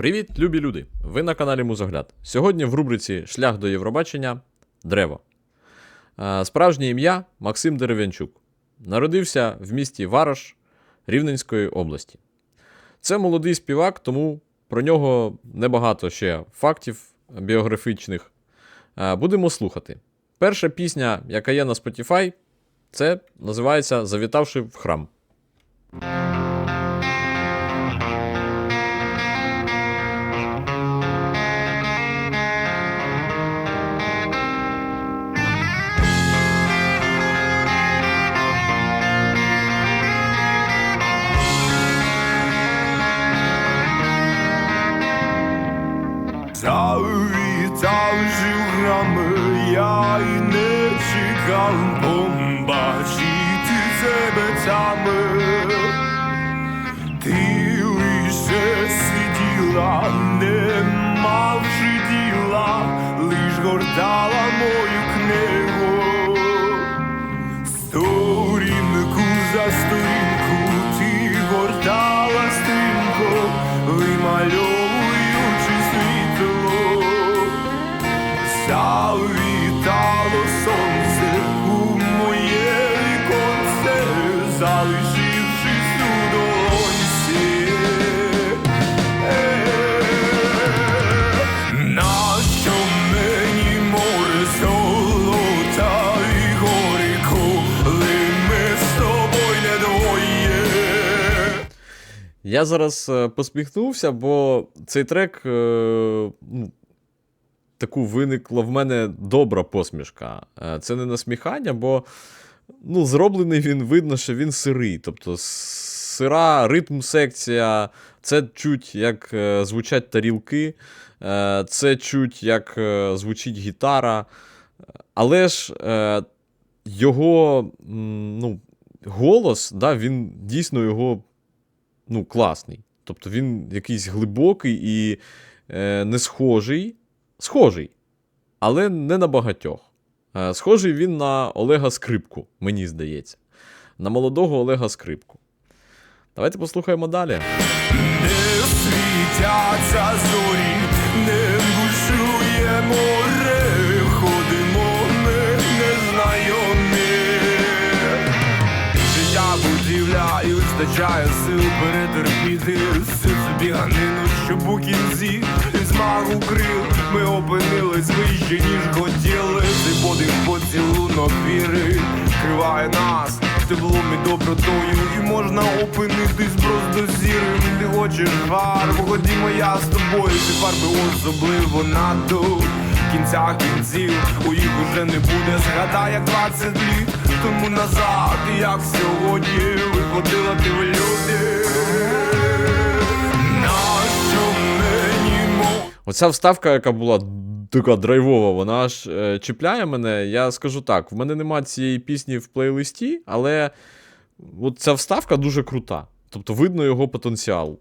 Привіт, любі люди! Ви на каналі Музогляд. Сьогодні в рубриці Шлях до Євробачення Древо. Справжнє ім'я Максим Дерев'янчук. Народився в місті Варош Рівненської області. Це молодий співак, тому про нього небагато ще фактів біографічних. Будемо слухати. Перша пісня, яка є на Spotify, це називається Завітавши в храм. Вимальовуючи світло. Завітало Я зараз е, посміхнувся, бо цей трек е, ну, таку виникла в мене добра посмішка. Е, Це не насміхання, бо ну, зроблений він видно, що він сирий. Тобто сира ритм секція, це чуть, як звучать тарілки, це чуть, як звучить гітара. Але ж його ну, голос, да, він дійсно його ну, класний. Тобто він якийсь глибокий і е, не схожий. Схожий, але не на багатьох. Е, схожий він на Олега Скрипку, мені здається. На молодого Олега Скрипку. Давайте послухаємо далі. Не світяться зорі, не вистачає сил перетерпіти всю цю біганину, щоб у кінці змагу крил ми опинились вище, ніж хотіли. Цей подих поцілунок віри криває нас теплом і добротою, і можна опинитись просто сірим. Ти хочеш фарбу, ходімо я з тобою, ці фарби особливо надто кінця кінців, у їх уже не буде, згадай, як 20 літ тому назад, як сьогодні виходила ти в люди. Оця вставка, яка була така драйвова, вона аж е, чіпляє мене. Я скажу так: в мене нема цієї пісні в плейлисті, але от ця вставка дуже крута. Тобто видно його потенціал.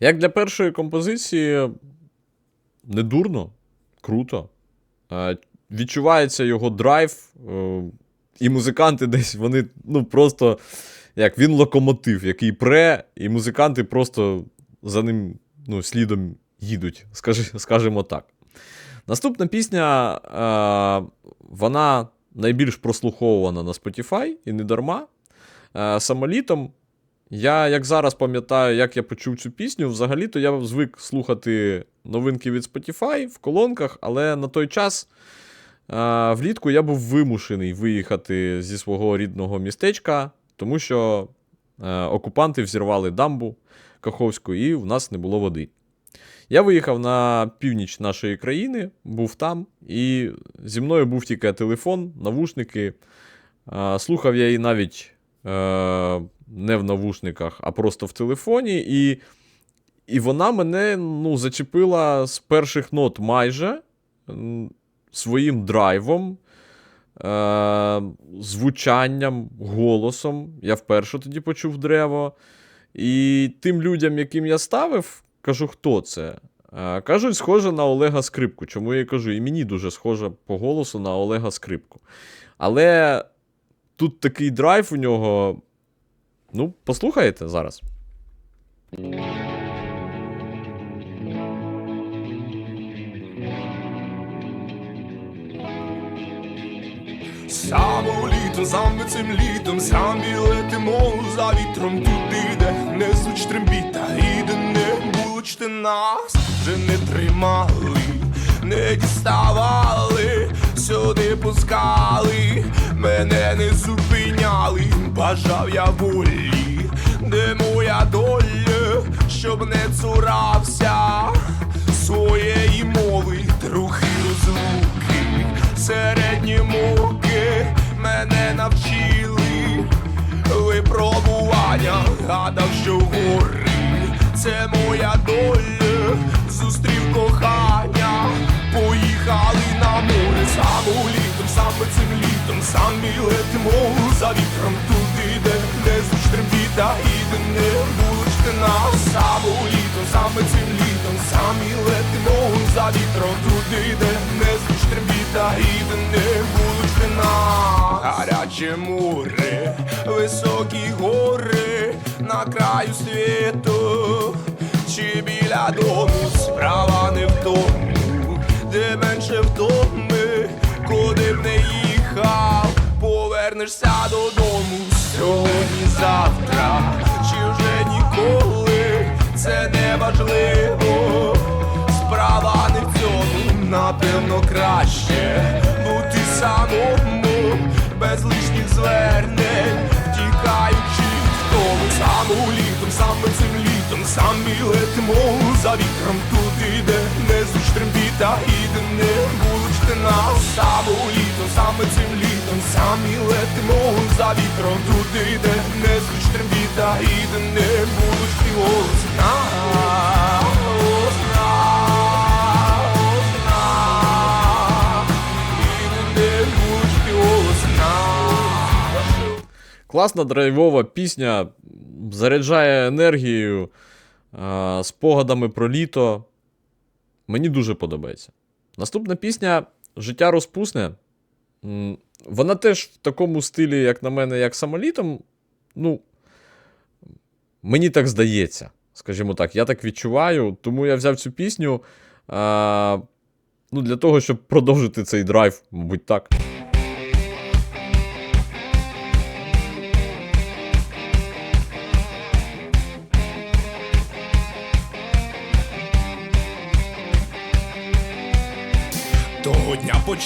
Як для першої композиції, не дурно, круто. Відчувається його драйв, е, і музиканти десь вони ну просто як він локомотив, який пре, і музиканти просто за ним ну, слідом їдуть, скажімо так. Наступна пісня, е, вона найбільш прослуховувана на Spotify, і не дарма. Е, самолітом. Я, як зараз пам'ятаю, як я почув цю пісню, взагалі-то я звик слухати новинки від Spotify в колонках, але на той час е, влітку я був вимушений виїхати зі свого рідного містечка, тому що е, окупанти взірвали дамбу Каховську, і в нас не було води. Я виїхав на північ нашої країни, був там, і зі мною був тільки телефон, навушники. Е, Слухав я її навіть не в навушниках, а просто в телефоні. І, і вона мене ну, зачепила з перших нот майже своїм драйвом, е, звучанням, голосом. Я вперше тоді почув древо. І тим людям, яким я ставив, кажу, хто це? Е, Кажуть, схоже на Олега Скрипку. Чому я кажу, і мені дуже схоже по голосу на Олега Скрипку. Але тут такий драйв у нього. Ну, послухаєте зараз. Саме літом, саме цим літом, самі летимо за вітром туди, де не звуч трембіта, і не булочте нас вже не тримали, не діставали, сюди пускали, мене не зупиняли, бажав я волі, де моя доля, щоб не цурався своєї мови, трохи розлуки, середні муки мене навчили. Випробування, гадав, що гори, це моя доля, зустрів кохання, поїхали на море, саме літом, саме цим літом, самі летимо за вітром. Туди, де не звуч трембіта не булочки нас, саме літом, саме цим літом, самі летимо за вітром. Туди, де не звуч трембіта і де не булочки нас. Гаряче море, високі гори на краю світу, чи біля дому повернешся додому сьогодні, завтра, чи вже ніколи, це не важливо. Справа не в цьому, напевно, краще бути самому, без лишніх звернень, втікаючи в тому саму літом, саме цим літом, самі летимо за вітром. Туди, де не звуч трембіта і де не булочки нас саму літом, саме цим літом, самі летимо за вітром туди, де не звуч трембіта і де не не булочки осна. Класна драйвова пісня, заряджає енергією, е, спогадами про літо. Мені дуже подобається. Наступна пісня Життя розпусне. Вона теж в такому стилі, як на мене, як самолітом. Ну, мені так здається, скажімо так, я так відчуваю. Тому я взяв цю пісню а, ну, для того, щоб продовжити цей драйв, мабуть, так.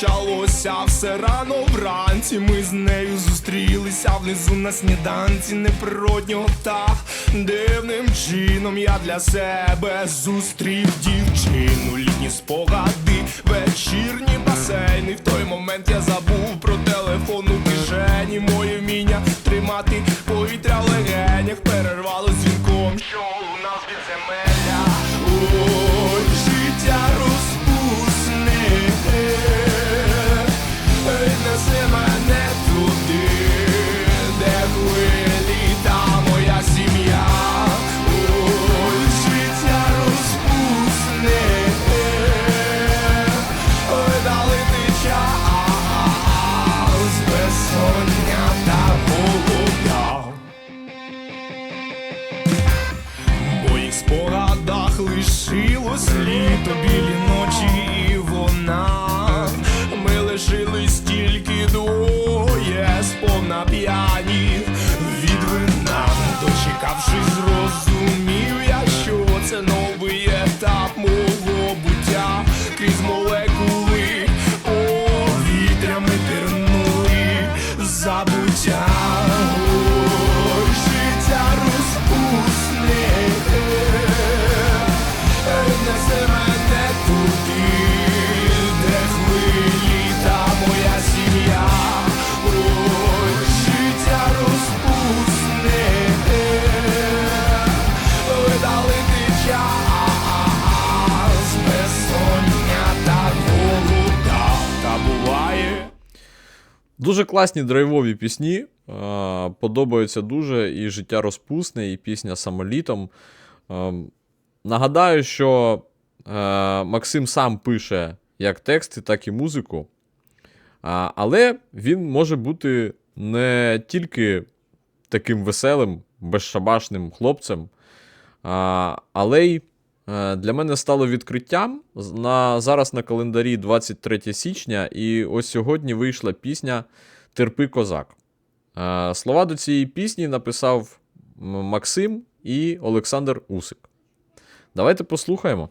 Почалося все рано вранці. Ми з нею зустрілися внизу на сніданці неприроднього та дивним чином я для себе зустрів дівчину. Літні спогади, вечірні басейни. В той момент я забув про телефон у кишені. Моє вміння тримати повітря в легенях перервало дзвінком. Точилось літо білі ночі і вона, ми лишились тільки двоє, сповна п'яні від вина, дочекавшись. Дуже класні драйвові пісні. е, Подобаються дуже і життя розпусне, і пісня самолітом. Е, Нагадаю, що е, Максим сам пише як тексти, так і музику. Але він може бути не тільки таким веселим, безшабашним хлопцем, але й для мене стало відкриттям. На, зараз на календарі 23 січня, і ось сьогодні вийшла пісня Терпи козак. Е, Слова до цієї пісні написав Максим і Олександр Усик. Давайте послухаємо.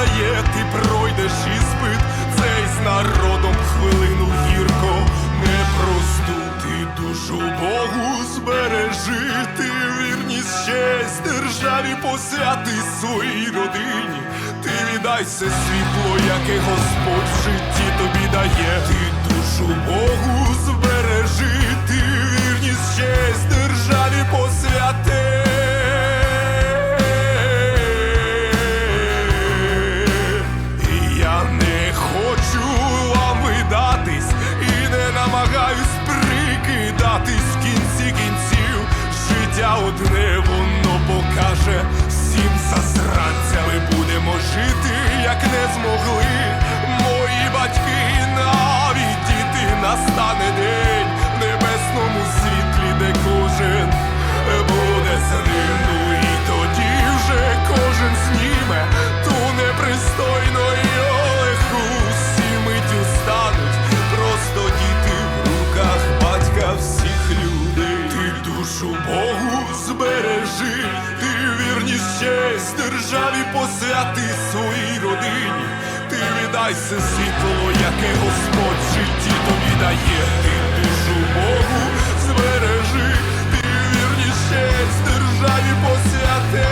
Дає, ти пройдеш іспит, цей з народом хвилину гірко непросту, ти душу Богу збережи, ти вірність честь державі посвяти своїй родині, ти віддай все світло, яке Господь в житті тобі дає, ти душу Богу збережи, ти вірність честь державі посвяти. Намагаюсь прикидатись в кінці кінців. Життя одне воно покаже всім засранцями будемо жити, як не змогли мої батьки, навіть діти настане день в небесному світлі, де кожен буде з ним. Ну і тоді вже кожен зніме ту непристойну душу Богу збережи, ти вірність честь державі посвяти своїй родині. Ти віддай все світло, яке Господь житті тобі дає. Ти душу Богу збережи, ти вірність честь державі посвяти.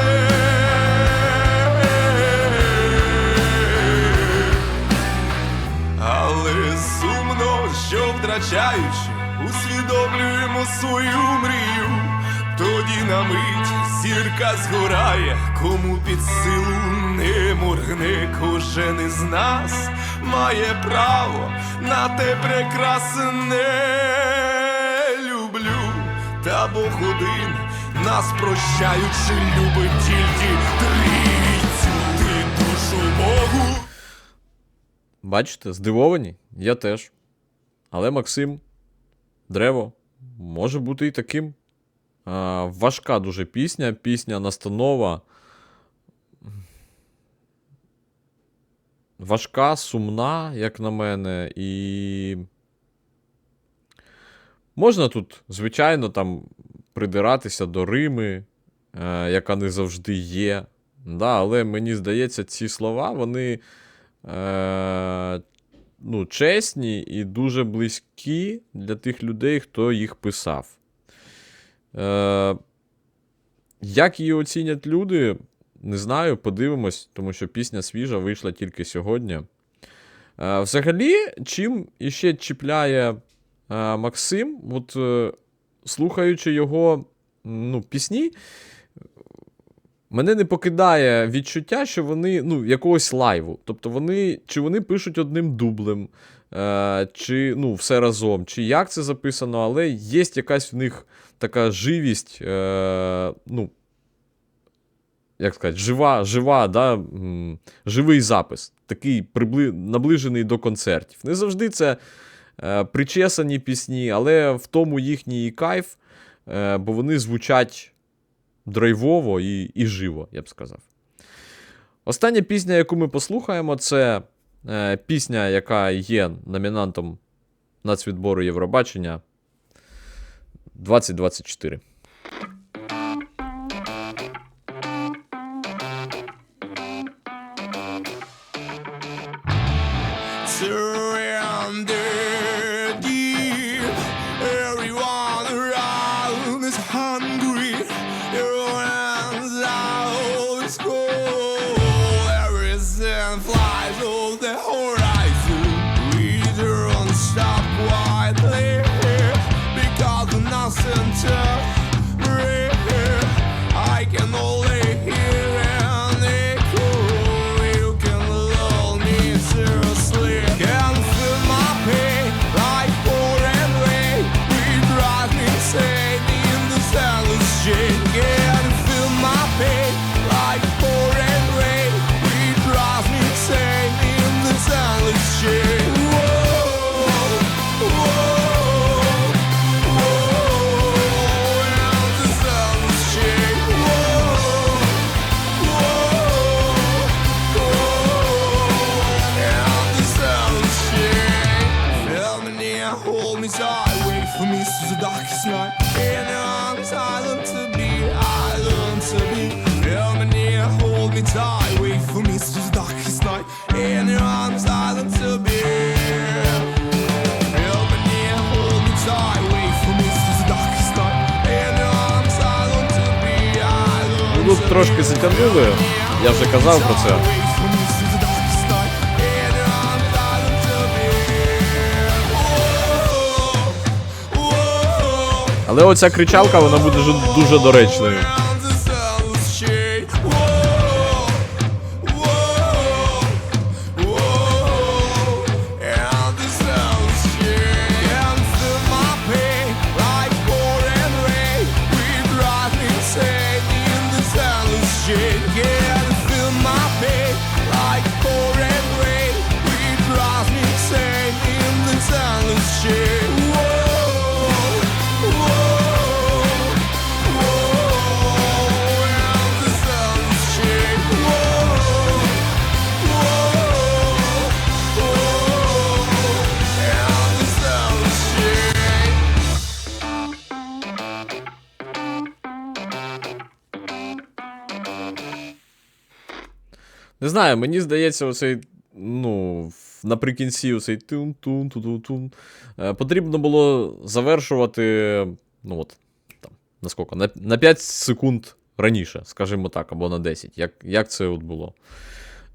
Але сумно, що втрачаючи, усвідомлюємо свою мрію. Тоді на мить зірка згорає, кому під силу не моргне, кожен із нас має право на те прекрасне люблю, та Бог один нас прощаючи, любить тільки трійцю, ти душу Богу. Бачите, здивовані? Я теж. Але Максим, Древо, може бути і таким. А, важка дуже пісня, пісня настанова. Важка, сумна, як на мене, і. Можна тут, звичайно, там придиратися до Рими, е, яка не завжди є. Да, але мені здається, ці слова, вони е, ну, чесні і дуже близькі для тих людей, хто їх писав. Е, Як її оцінять люди, не знаю, подивимось, тому що пісня свіжа вийшла тільки сьогодні. Е, Взагалі, чим іще чіпляє е, Максим, от е, слухаючи його ну, пісні, мене не покидає відчуття, що вони ну, якогось лайву. Тобто вони, чи вони пишуть одним дублем, е, чи ну, все разом, чи як це записано, але є якась в них така живість, е, ну, як сказати, жива, жива, да, живий запис, такий прибли, наближений до концертів. Не завжди це е, причесані пісні, але в тому їхній кайф, е, бо вони звучать драйвово і, і живо, я б сказав. Остання пісня, яку ми послухаємо, це е, пісня, яка є номінантом нацвідбору Євробачення 2024. Трошки затягнули, я вже казав про це. Але оця кричалка, вона буде дуже доречною. Не знаю, мені здається, оцей, ну, наприкінці оцей тун тун тун тун е, Потрібно було завершувати, ну от, там, наскільки. На, на 5 секунд раніше, скажімо так, або на 10. Як, як це от було?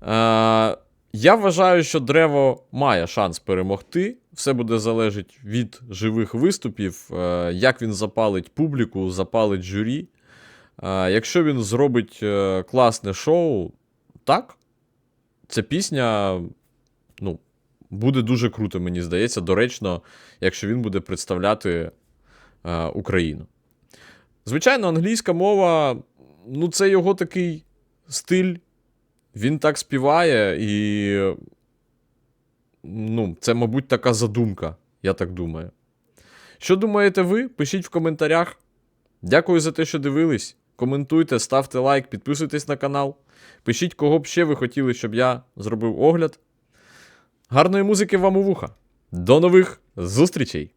Е, я вважаю, що Древо має шанс перемогти. Все буде залежати від живих виступів, е, як він запалить публіку, запалить журі. Е, якщо він зробить е, класне шоу, так, ця пісня, ну, буде дуже круто, мені здається, доречно, якщо він буде представляти е, Україну. Звичайно, англійська мова, ну, це його такий стиль. Він так співає, і. Ну, це, мабуть, така задумка, я так думаю. Що думаєте ви? Пишіть в коментарях. Дякую за те, що дивились. Коментуйте, ставте лайк, підписуйтесь на канал. Пишіть, кого б ще ви хотіли, щоб я зробив огляд. Гарної музики вам у вуха. До нових зустрічей!